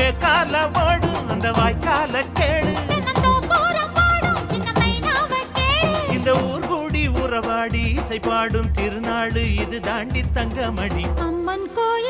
வேக்கால வாடு அந்த வாய்க்கால கேடு இந்த ஊர் கூடி உறவாடி இசை பாடும் திருநாள் இது தாண்டி தங்கமணி. அம்மன் கோயில்